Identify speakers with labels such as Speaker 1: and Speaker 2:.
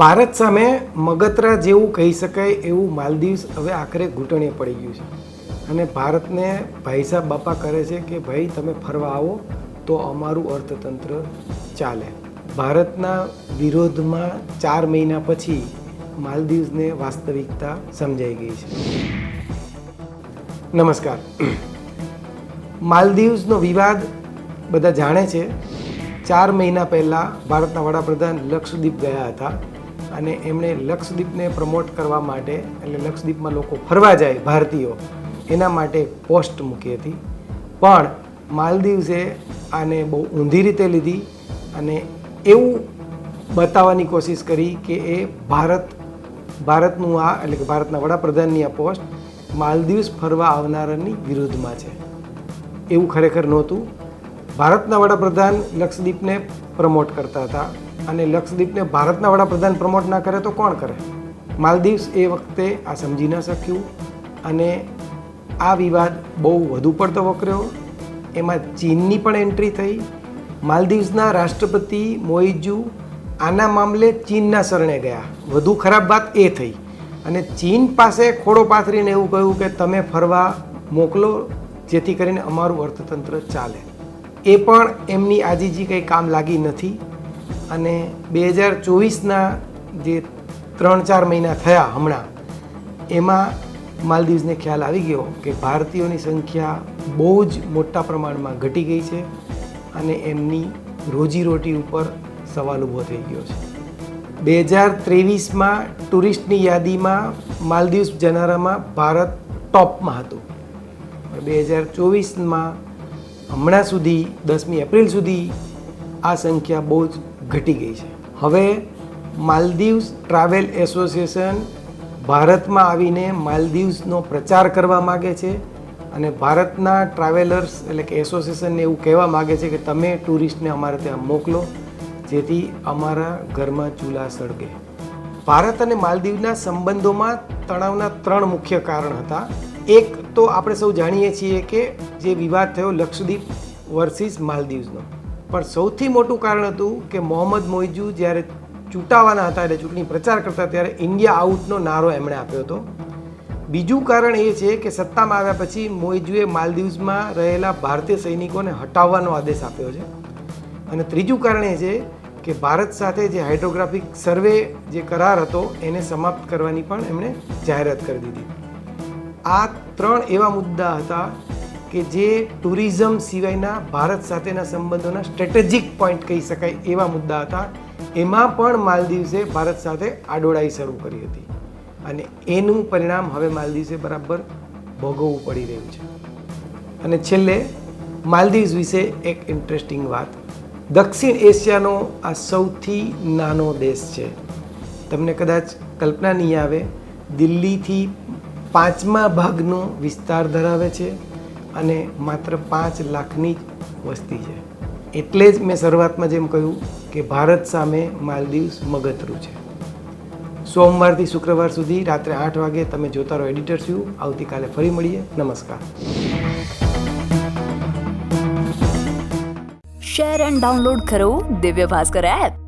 Speaker 1: ભારત સામે મગતરા જેવું કહી શકાય એવું માલદીવ્સ હવે આખરે ઘૂંટણીએ પડી ગયું છે. અને ભારતને ભાઈ સાહેબ બાપા કરે છે કે, ભાઈ, તમે ફરવા આવો તો અમારું અર્થતંત્ર ચાલે. ભારતના વિરોધમાં ચાર મહિના પછી માલદીવ્સને વાસ્તવિકતા સમજાઈ ગઈ છે. નમસ્કાર. માલદીવ્સનો વિવાદ બધા જાણે છે. ચાર મહિના પહેલાં ભારતના વડાપ્રધાન લક્ષદ્વીપ ગયા હતા. અને એમણે લક્ષદ્વીપને પ્રમોટ કરવા માટે એટલે લક્ષદ્વીપમાં લોકો ફરવા જાય, ભારતીયો, એના માટે પોસ્ટ મૂકી હતી. પણ માલદીવ્સે આને બહુ ઊંધી રીતે લીધી અને એવું બતાવવાની કોશિશ કરી કે એ ભારત, ભારતનું આ એટલે કે ભારતના વડાપ્રધાનની આ પોસ્ટ માલદીવ્સ ફરવા આવનારાની વિરુદ્ધમાં છે. એવું ખરેખર નહોતું. ભારતના વડાપ્રધાન લક્ષદ્વીપને પ્રમોટ કરતા હતા. અને લક્ષદ્વીપને ભારતના વડાપ્રધાન પ્રમોટ ના કરે તો કોણ કરે? માલદીવ્સ એ વખતે આ સમજી ન શક્યું અને આ વિવાદ બહુ વધુ પડતો વકર્યો. એમાં ચીનની પણ એન્ટ્રી થઈ. માલદીવ્સના રાષ્ટ્રપતિ મોઇજુ આના મામલે ચીનના શરણે ગયા. વધુ ખરાબ વાત એ થઈ. અને ચીન પાસે ખોડો પાથરીને એવું કહ્યું કે તમે ફરવા મોકલો, જેથી કરીને અમારું અર્થતંત્ર ચાલે. એ પણ એમની આજીજી કંઈ કામ લાગી નથી. અને બે હજાર ચોવીસના જે ત્રણ ચાર મહિના થયા હમણાં, એમાં માલદીવ્સને ખ્યાલ આવી ગયો કે ભારતીયોની સંખ્યા બહુ જ મોટા પ્રમાણમાં ઘટી ગઈ છે અને એમની રોજીરોટી ઉપર સવાલ ઊભો થઈ ગયો છે. બે હજાર ત્રેવીસમાં ટુરિસ્ટની યાદીમાં માલદીવ્સ જનારામાં ભારત ટોપમાં હતું. બે હજાર ચોવીસમાં હમણાં સુધી, દસમી એપ્રિલ સુધી આ સંખ્યા બહુ જ ઘટી ગઈ છે. હવે માલદીવ્સ ટ્રાવેલ એસોસિએશન ભારતમાં આવીને માલદીવ્સનો પ્રચાર કરવા માગે છે અને ભારતના ટ્રાવેલર્સ એટલે કે એસોસિએશનને એવું કહેવા માગે છે કે તમે ટુરિસ્ટને અમારે ત્યાં મોકલો, જેથી અમારા ઘરમાં ચૂલા સળગે. ભારત અને માલદીવના સંબંધોમાં તણાવના ત્રણ મુખ્ય કારણ હતા. એક તો આપણે સૌ જાણીએ છીએ કે જે વિવાદ થયો લક્ષદ્વીપ વર્સિસ માલદીવ્સનો. પણ સૌથી મોટું કારણ હતું કે મોહમ્મદ મોઇજુ જ્યારે ચૂંટાવાના હતા એટલે ચૂંટણી પ્રચાર કરતા ત્યારે ઇન્ડિયા આઉટનો નારો એમણે આપ્યો હતો. બીજું કારણ એ છે કે સત્તામાં આવ્યા પછી મોઇજુએ માલદીવ્સમાં રહેલા ભારતીય સૈનિકોને હટાવવાનો આદેશ આપ્યો છે. અને ત્રીજું કારણ એ છે કે ભારત સાથે જે હાઇડ્રોગ્રાફિક સર્વે જે કરાર હતો એને સમાપ્ત કરવાની પણ એમણે જાહેરાત કરી દીધી. આ ત્રણ એવા મુદ્દા હતા કે જે ટુરિઝમ સિવાયના ભારત સાથેના સંબંધોના સ્ટ્રેટેજિક પોઈન્ટ કહી શકાય એવા મુદ્દા હતા. એમાં પણ માલદીવ્સે ભારત સાથે આડોડાઈ શરૂ કરી હતી. અને એનું પરિણામ હવે માલદીવ્સે બરાબર ભોગવવું પડી રહ્યું છે. અને છેલ્લે માલદીવ્સ વિશે એક ઇન્ટરેસ્ટિંગ વાત. દક્ષિણ એશિયાનો આ સૌથી નાનો દેશ છે. તમને કદાચ કલ્પના નહીં આવે, દિલ્હીથી પાંચમા ભાગનો વિસ્તાર ધરાવે છે. અને માત્ર પાંચ લાખની જ વસ્તી છે. એટલે જ મેં શરૂઆતમાં જેમ કહ્યું કે ભારત સામે માલદીવ્સ મગતરું છે. સોમવારથી શુક્રવાર સુધી રાત્રે આઠ વાગે તમે જોતા રહો એડિટર્સ વ્યૂ. આવતીકાલે ફરી મળીએ. નમસ્કાર.
Speaker 2: શેર એન્ડ ડાઉનલોડ કરો દિવ્ય ભાસ્કર એપ.